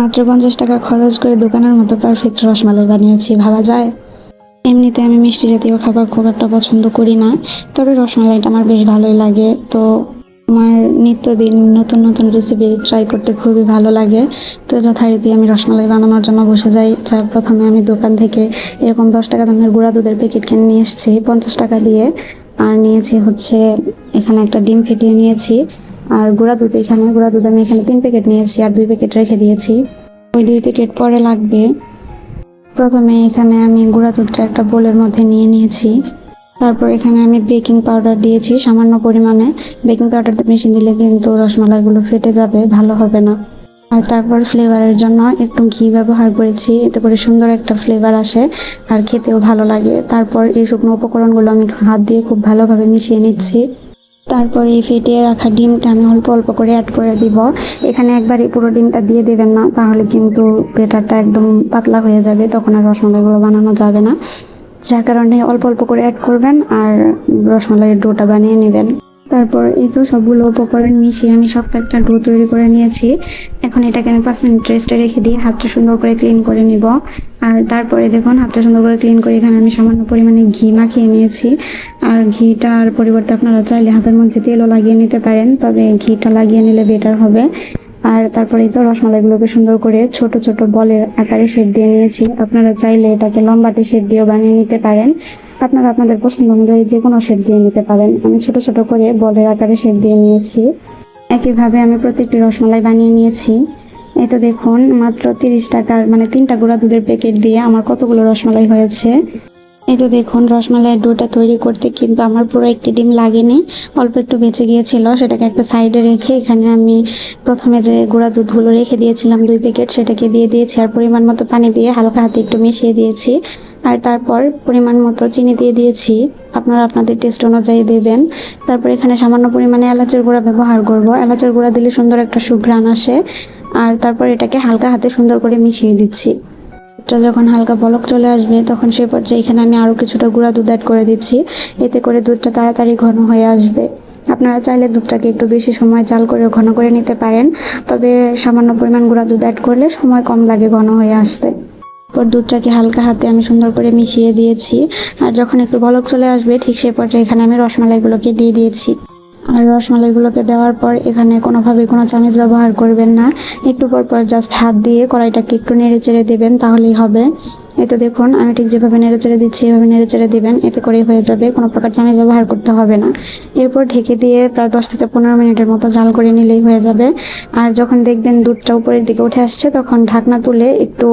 মাত্র পঞ্চাশ টাকা খরচ করে দোকানের মতো পারফেক্ট রসমালাই বানিয়েছি, ভাবা যায়? এমনিতে আমি মিষ্টি জাতীয় খাবার খুব একটা পছন্দ করি না, তবে রসমালাইটা আমার বেশ ভালোই লাগে। তো আমার নিত্যদিন নতুন নতুন রেসিপি ট্রাই করতে খুবই ভালো লাগে। তো যথারীতি আমি রসমালাই বানানোর জন্য বসে যাই। যার প্রথমে আমি দোকান থেকে এরকম দশ টাকা দামের গুঁড়া দুধের প্যাকেট কিনে নিয়ে এসেছি, পঞ্চাশ টাকা দিয়ে। আর নিয়েছি হচ্ছে, এখানে একটা ডিম ফেটিয়ে নিয়েছি। আর গুঁড়া দুধ এখানে, গুঁড়া দুধ আমি এখানে তিন প্যাকেট নিয়েছি আর দুই প্যাকেট রেখে দিয়েছি। ওই দুই প্যাকেট পরে লাগবে। প্রথমে এখানে আমি গুঁড়া দুধটা একটা বোলের মধ্যে নিয়ে নিয়েছি। তারপর এখানে আমি বেকিং পাউডার দিয়েছি সামান্য পরিমাণে। বেকিং পাউডারটা মেশিন দিলে কিন্তু রসমালাইগুলো ফেটে যাবে, ভালো হবে না। আর তারপর ফ্লেভারের জন্য একটু ঘি ব্যবহার করেছি, এতে করে সুন্দর একটা ফ্লেভার আসে আর খেতেও ভালো লাগে। তারপর এই শুকনো উপকরণগুলো আমি হাত দিয়ে খুব ভালোভাবে মিশিয়ে নিচ্ছি। তারপর এই ফেটিয়ে রাখা ডিমটা আমি অল্প অল্প করে অ্যাড করে দিব। এখানে একবার এই পুরো ডিমটা দিয়ে দেবেন না, তাহলে কিন্তু বেটারটা একদম পাতলা হয়ে যাবে, তখন আর রসমালাইগুলো বানানো যাবে না। যার কারণে অল্প অল্প করে অ্যাড করবেন আর রসমালাইয়ের ডোটা বানিয়ে নেবেন। তারপর এই তো সবগুলো উপকরণ মিশিয়ে আমি শক্ত একটা ডো তৈরি করে নিয়েছি। এখন এটাকে আমি পাঁচ মিনিট রেস্টে রেখে দিয়ে হাতটা সুন্দর করে ক্লিন করে নিব। আর তারপরে দেখুন, হাতটা সুন্দর করে ক্লিন করে এখানে আমি সামান্য পরিমাণে ঘি মাখিয়ে নিয়েছি। আর ঘিটার পরিবর্তে আপনারা চাইলে হাতের মধ্যে তেলও লাগিয়ে নিতে পারেন, তবে ঘিটা লাগিয়ে নিলে বেটার হবে। আর তারপরে তো রসমালাইগুলোকে সুন্দর করে ছোট ছোট বলের আকারে শেপ দিয়ে নিয়েছি। আপনারা চাইলে এটাকে লম্বাটে শেপ দিয়েও বানিয়ে নিতে পারেন। আপনারা আপনাদের পছন্দ অনুযায়ী যে কোনো শেপ দিয়ে নিতে পারেন। আমি ছোট ছোট করে বলের আকারে শেপ দিয়ে নিয়েছি। একইভাবে আমি প্রত্যেকটি রসমালাই বানিয়ে নিয়েছি। এই তো দেখুন, মাত্র তিরিশ টাকার মানে তিনটা গুঁড়া দুধের প্যাকেট দিয়ে আমার কতগুলো রসমালাই হয়েছে। এই তো দেখুন, রসমালাইয়ের ডোটা তৈরি করতে কিন্তু আমার পুরো একটি ডিম লাগেনি। অল্প একটু বেঁচে গিয়েছিল, সেটাকে একটা সাইডে রেখে এখানে আমি প্রথমে যে গুঁড়া দুধগুলো রেখে দিয়েছিলাম দুই প্যাকেট সেটাকে দিয়ে দিয়েছি আর পরিমাণ মতো পানি দিয়ে হালকা হাতে একটু মিশিয়ে দিয়েছি। আর তারপর পরিমাণ মতো চিনি দিয়ে দিয়েছি। আপনারা আপনাদের টেস্ট অনুযায়ী দেবেন। তারপর এখানে সামান্য পরিমাণে এলাচের গুঁড়া ব্যবহার করব। এলাচের গুঁড়া দিলে সুন্দর একটা সুঘ্রাণ আসে। আর তারপর এটাকে হালকা হাতে সুন্দর করে মিশিয়ে দিচ্ছি। এটা যখন হালকা বলক চলে আসবে, তখন সে পর্যায়ে এখানে আমি আরও কিছুটা গুঁড়া দুধ অ্যাড করে দিচ্ছি। এতে করে দুধটা তাড়াতাড়ি ঘন হয়ে আসবে। আপনারা চাইলে দুধটাকে একটু বেশি সময় চাল করে ঘন করে নিতে পারেন। তবে সামান্য পরিমাণ গুঁড়া দুধ অ্যাড করলে সময় কম লাগে ঘন হয়ে আসতে। তারপর দুধটাকে হালকা হাতে আমি সুন্দর করে মিশিয়ে দিয়েছি। আর যখন একটু বলক চলে আসবে, ঠিক সেই পর্যায়ে এখানে আমি রসমালাইগুলোকে দিয়ে দিয়েছি। আর রসমালাইগুলোকে দেওয়ার পর এখানে কোনোভাবে কোনো চামিচ ব্যবহার করবেন না। একটু পর পর জাস্ট হাত দিয়ে কড়াইটাকে একটু নেড়ে চেড়ে দেবেন, তাহলেই হবে। এই তো দেখুন, আমি ঠিক যেভাবে নেড়ে চেড়ে দিচ্ছি, এভাবে নেড়ে চেড়ে দেবেন, এতে করেই হয়ে যাবে। কোনো প্রকার চামিচ ব্যবহার করতে হবে না। এরপর ঢেকে দিয়ে প্রায় দশ থেকে পনেরো মিনিটের মতো জাল করে নিলেই হয়ে যাবে। আর যখন দেখবেন দুধটা উপরের দিকে উঠে আসছে, তখন ঢাকনা তুলে একটু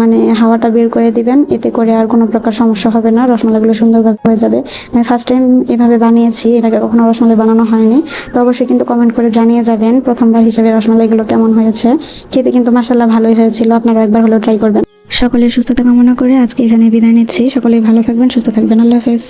মানে হাওয়াটা বের করে দিবেন। এতে করে আর কোনো প্রকার সমস্যা হবে না, রসমালাইগুলো সুন্দরভাবে হয়ে যাবে। আমি ফার্স্ট টাইম এভাবে বানিয়েছি, এর আগে কখনো রসমালাই বানানো হয়নি। তো অবশ্যই কিন্তু কমেন্ট করে জানিয়ে যাবেন প্রথমবার হিসেবে রসমালাইগুলো কেমন হয়েছে। খেতে কিন্তু মাসাল্লাহ ভালোই হয়েছিল আপনারা একবার হলেও ট্রাই করবেন। সকলের সুস্থতা কামনা করে আজকে এখানে বিদায় নিচ্ছি। সকলে ভালো থাকবেন, সুস্থ থাকবেন। আল্লাহ হাফেজ।